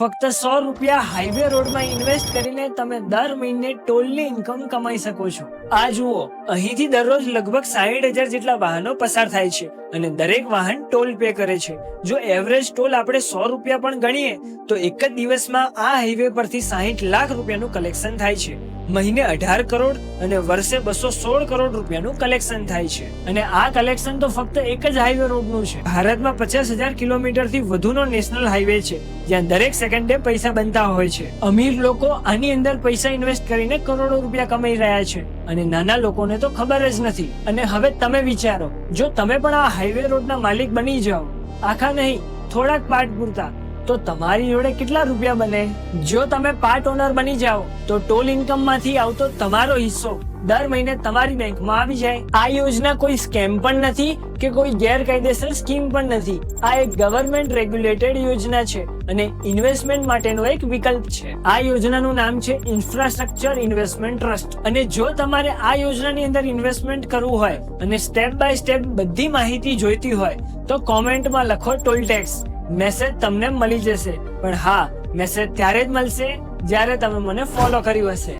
ફક્ત સો રૂપિયા highway રોડમાં invest કરીને તમે દર મહિને ટોલની ઇન્કમ કમાઈ શકો છો. આ જુઓ, અહીંથી દરરોજ લગભગ સાહીઠ હજાર જેટલા વાહનો પસાર થાય છે. અને દરેક વાહન ટોલ પે કરે છે. જો એવરેજ ટોલ આપણે સો રૂપિયા પણ ગણીએ, તો એક જ દિવસમાં આ હાઈવે પરથી સાહીઠ લાખ રૂપિયાનું કલેક્શન થાય છે. મહિને અઢાર કરોડ અને વર્ષે બસો સોળ કરોડ રૂપિયાનું કલેક્શન થાય છે. અને આ કલેક્શન તો ફક્ત એક જ હાઈવે રોડનું છે. ભારતમાં પચાસ હજાર કિલોમીટરથી વધુનો નેશનલ હાઈવે છે, જ્યાં દરેક સેકન્ડે પૈસા બનતા હોય છે. અમીર લોકો આની અંદર પૈસા ઇન્વેસ્ટ કરીને કરોડો રૂપિયા કમાઈ રહ્યા છે. અને નાના લોકોને તો ખબર જ નથી. અને હવે તમે વિચારો, જો તમે પણ આ હાઈવે રોડના માલિક બની જાઓ, આખા નહીં, થોડાક પાર્ટ પૂરતા. તો તમારી જોડે કેટલા રૂપિયા બને? જો તમે પાર્ટ ઓનર બની જાઓ, તો ટોલ ઇન્કમમાંથી આવતો તમારો હિસ્સો દર મહિને તમારી બેંકમાં આવી જાય. આ યોજના કોઈ સ્કેમ પણ નથી કે કોઈ ગેરકાયદેસર સ્કીમ પણ નથી. આ એક ગવર્મેન્ટ રેગ્યુલેટેડ યોજના છે અને ઇન્વેસ્ટમેન્ટ માટેનો એક વિકલ્પ છે. આ યોજનાનું નામ છે ઇન્ફ્રાસ્ટ્રક્ચર ઇન્વેસ્ટમેન્ટ ટ્રસ્ટ અને જો તમારે આ યોજનાની અંદર ઇન્વેસ્ટમેન્ટ કરવું હોય અને સ્ટેપ બાય સ્ટેપ બધી માહિતી જોઈતી હોય, તો કોમેન્ટમાં લખો ટોલ ટેક્સ મેસેજ તમને મળી જશે. પણ હા મેસેજ ત્યારે જ મળશે જ્યારે તમે મને ફોલો કર્યું હશે.